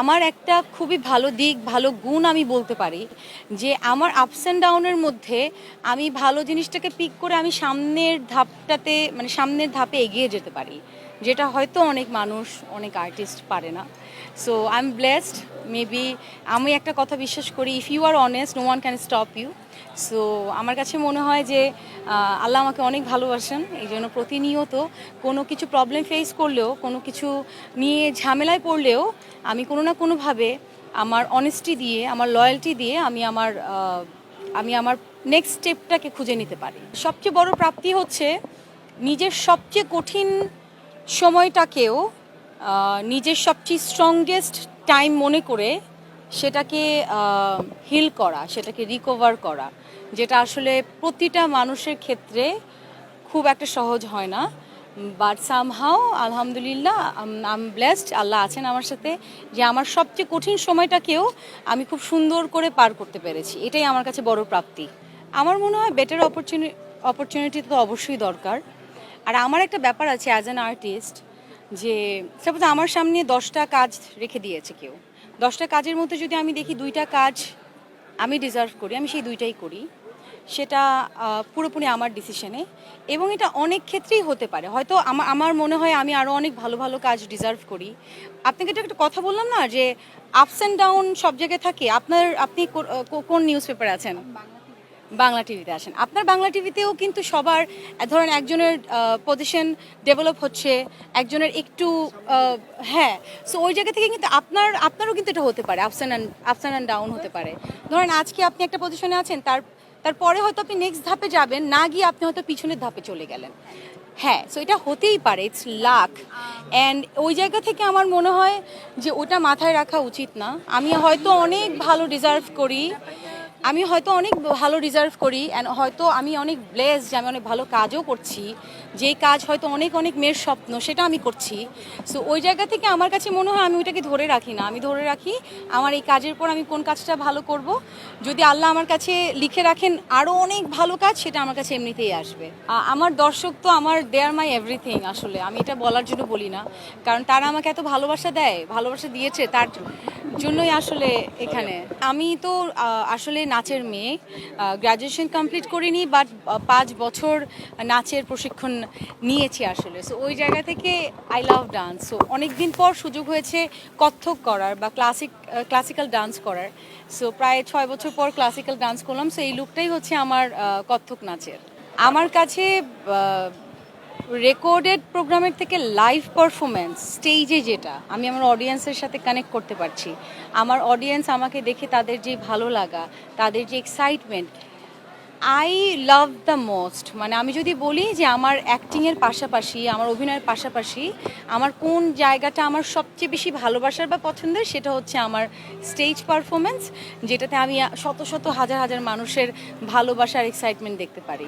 আমার একটা খুবই ভালো দিক, ভালো গুণ আমি বলতে পারি যে আমার আপস অ্যান্ড ডাউনের মধ্যে আমি ভালো জিনিসটাকে পিক করে আমি সামনের ধাপটাতে মানে সামনের ধাপে এগিয়ে যেতে পারি, যেটা হয়তো অনেক মানুষ, অনেক আর্টিস্ট পারে না। So I am blessed maybe আমি একটা কথা বিশ্বাস করি if you are honest no one can stop you so আমার কাছে মনে হয় যে আল্লাহ আমাকে অনেক ভালোবাসেন, এই জন্য প্রতিনিয়ত কোনো কিছু প্রবলেম ফেস করলেও, কোনো কিছু নিয়ে ঝামেলায় পড়লেও, আমি কোনো না কোনোভাবে আমার অনেস্টি দিয়ে, আমার লয়্যালটি দিয়ে আমি আমার আমি আমার নেক্সট স্টেপটাকে খুঁজে নিতে পারি। সবচেয়ে বড় প্রাপ্তি হচ্ছে নিজের সবচেয়ে কঠিন সময়টাকেও নিজের সবচেয়ে স্ট্রংগেস্ট টাইম মনে করে সেটাকে হিল করা, সেটাকে রিকভার করা, যেটা আসলে প্রতিটা মানুষের ক্ষেত্রে খুব একটা সহজ হয় না। বাট সামহাও আলহামদুলিল্লাহ আম ব্লেসড আল্লাহ আছেন আমার সাথে, যে আমার সবচেয়ে কঠিন সময়টাকেও আমি খুব সুন্দর করে পার করতে পেরেছি। এটাই আমার কাছে বড় প্রাপ্তি। আমার মনে হয় বেটার অপরচুনি অপরচুনিটি তো অবশ্যই দরকার। আর আমার একটা ব্যাপার আছে অ্যাজ অ্যান আর্টিস্ট যে সাপোজ আমার সামনে দশটা কাজ রেখে দিয়েছে কেউ। দশটা কাজের মধ্যে যদি আমি দেখি দুইটা কাজ আমি ডিজার্ভ করি, আমি সেই দুইটাই করি, সেটা পুরোপুরি আমার ডিসিশনে এবং এটা অনেক ক্ষেত্রেই হতে পারে। হয়তো আমার মনে হয় আমি আরও অনেক ভালো ভালো কাজ ডিজার্ভ করি। আপনাকে এটা একটা কথা বললাম না যে আপস অ্যান্ড ডাউন সব জায়গায় থাকে। আপনার, আপনি কোন নিউজ পেপার আছেন? বাংলা টিভিতে আসেন। আপনার বাংলা টিভিতেও কিন্তু সবার ধরেন একজনের পজিশন ডেভেলপ হচ্ছে, একজনের একটু হ্যাঁ সো ওই জায়গা থেকে কিন্তু আপনার, আপনারও কিন্তু এটা হতে পারে ups and ups and down হতে পারে। ধরেন আজকে আপনি একটা পজিশনে আছেন, তার, তারপরে হয়তো আপনি নেক্সট ধাপে যাবেন, না গিয়ে আপনি হয়তো পিছনের ধাপে চলে গেলেন। হ্যাঁ সো এটা হতেই পারে ইটস লাক অ্যান্ড ওই জায়গা থেকে আমার মনে হয় যে ওটা মাথায় রাখা উচিত না। আমি হয়তো অনেক ভালো ডিজার্ভ করি আমি হয়তো অনেক ভালো রিজার্ভ করি অ্যান্ড হয়তো আমি অনেক ব্লেস যে আমি অনেক ভালো কাজও করছি। যেই কাজ হয়তো অনেক অনেক মেয়ের স্বপ্ন, সেটা আমি করছি। সো ওই জায়গা থেকে আমার কাছে মনে হয় আমি ওইটাকে ধরে রাখি না। আমি ধরে রাখি আমার এই কাজের পর আমি কোন কাজটা ভালো করব। যদি আল্লাহ আমার কাছে লিখে রাখেন আরও অনেক ভালো কাজ, সেটা আমার কাছে এমনিতেই আসবে। আমার দর্শক তো আমার দেয়ার মাই এভরিথিং আসলে। আমি এটা বলার জন্য বলি না। কারণ তারা আমাকে এত ভালোবাসা দেয়, ভালোবাসা দিয়েছে, তার জন্যই আসলে এখানে। আমি তো আসলে নাচের মেয়ে। গ্র্যাজুয়েশন কমপ্লিট করিনি বাট পাঁচ বছর নাচের প্রশিক্ষণ নিয়েছি আসলে। সো ওই জায়গা থেকে আই লাভ ডান্স সো অনেক দিন পর সুযোগ হয়েছে কত্থক করার বা ক্লাসিক ক্লাসিক্যাল ডান্স করার। সো প্রায় ছয় বছর পর ক্লাসিক্যাল ডান্স করলাম। সো এই লুকটাই হচ্ছে আমার কত্থক নাচের। আমার কাছে রেকর্ডেড প্রোগ্রামের থেকে লাইভ পারফরমেন্স স্টেজে যেটা, আমি আমার অডিয়েন্সের সাথে কানেক্ট করতে পারছি। আমার অডিয়েন্স আমাকে দেখে তাদের যে ভালো লাগা, তাদের যে excitement I love the most মানে আমি যদি বলি যে আমার অ্যাক্টিংয়ের পাশাপাশি, আমার অভিনয়ের পাশাপাশি, আমার কোন জায়গাটা আমার সবচেয়ে বেশি ভালোবাসার বা পছন্দের, সেটা হচ্ছে আমার স্টেজ পারফরমেন্স যেটাতে আমি শত শত হাজার হাজার মানুষের ভালোবাসার এক্সাইটমেন্ট দেখতে পারি।